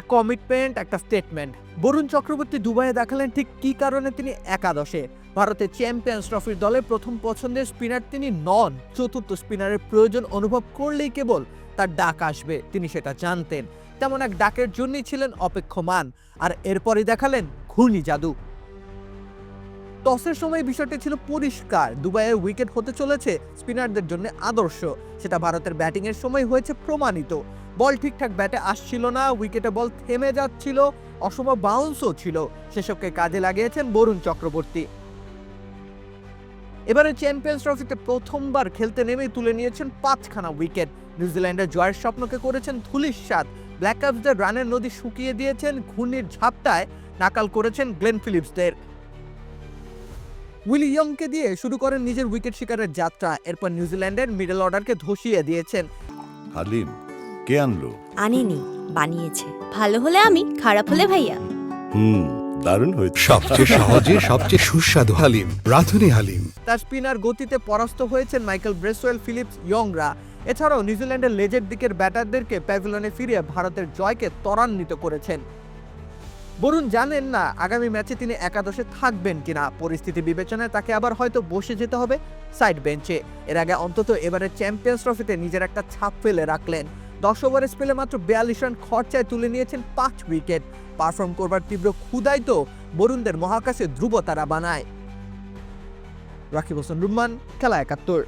একটা কমিটমেন্ট একটা স্টেটমেন্ট বরুণ চক্রবর্তী দুবাইয়ে দেখালেন ঠিক কী কারণে তিনি একাদশে। ভারতের চ্যাম্পিয়ন্স ট্রফির দলে প্রথম পছন্দের স্পিনার তিনি নন। চতুর্থ স্পিনারের প্রয়োজন অনুভব করলেই কেবল তার ডাক আসবে, তিনি সেটা জানতেন। তেমন এক ডাকের জন্যই ছিলেন অপেক্ষমান। আর এরপরই দেখালেন ঘূর্ণি জাদু টসের সময় বিষয়টি ছিল পরিষ্কার। দুবাইয়ের উইকেট হতে চলেছে স্পিনারদের জন্য আদর্শ। সেটা ভারতের ব্যাটিংয়ের সময় হয়েছে প্রমাণিত। বল ঠিকঠাক ব্যাটে আসছিল না, উইকেটে বল থেমে যাচ্ছিল অসম বাউন্সও ছিল। সেসবকে কাজে লাগিয়েছেন বরুণ চক্রবর্তী। এবারে চ্যাম্পিয়ন্স ট্রফিতে প্রথমবার খেলতে নেমেই তুলে নিয়েছেন পাঁচখানা উইকেট। নিউজিল্যান্ডের জয়ের স্বপ্নকে করেছেন ধুলিস্বাদ ব্ল্যাক ক্যাপসদের রানের নদী শুকিয়ে দিয়েছেন, ঘূর্ণির ঝাপটায় নাকাল করেছেন গ্লেন ফিলিপসদের। উইলিয়মকে দিয়ে শুরু করেন নিজের উইকেট শিকারের যাত্রা। এরপর নিউজিল্যান্ডের মিডল অর্ডারকে ধসিয়ে দিয়েছেন। হালিম কে আনলো? আনেনি বানিয়েছে। ভালো হলে আমি খারাপ হলে ভাইয়া। হুম দারুণ হয়েছে। সবচেয়ে সহজে সবচেয়ে সুস্বাদু হালিম রাধুনি হালিম। তার স্পিনার গতিতে পরাস্ত হয়েছেন মাইকেল ব্রেসওয়েল ফিলিপস ইয়ংরা। এছাড়াও নিউজিল্যান্ডের লেজের দিকের ব্যাটারদেরকে প্যাভিলনে ফিরিয়ে ভারতের জয়কে ত্বরান্বিত করেছেন। বরুণ জানেন না আগামী ম্যাচে তিনি একাদশে থাকবেন কিনা। পরিস্থিতি বিবেচনায় তাকে আবার হয়তো বসে যেতে হবে সাইড বেঞ্চে। এর আগে অন্তত এবারে চ্যাম্পিয়ন্স ট্রফিতে নিজের একটা ছাপ ফেলে রাখলেন। দশ ওভারে স্পেলে মাত্র বিয়াল্লিশ রান খরচায় তুলে নিয়েছেন পাঁচ উইকেট। পারফর্ম করবার তীব্র ক্ষুদাই তো বরুণদের মহাকাশে ধ্রুব তারা বানায়। রাকিব হোসেন রুম্মান, খেলা একাত্তর।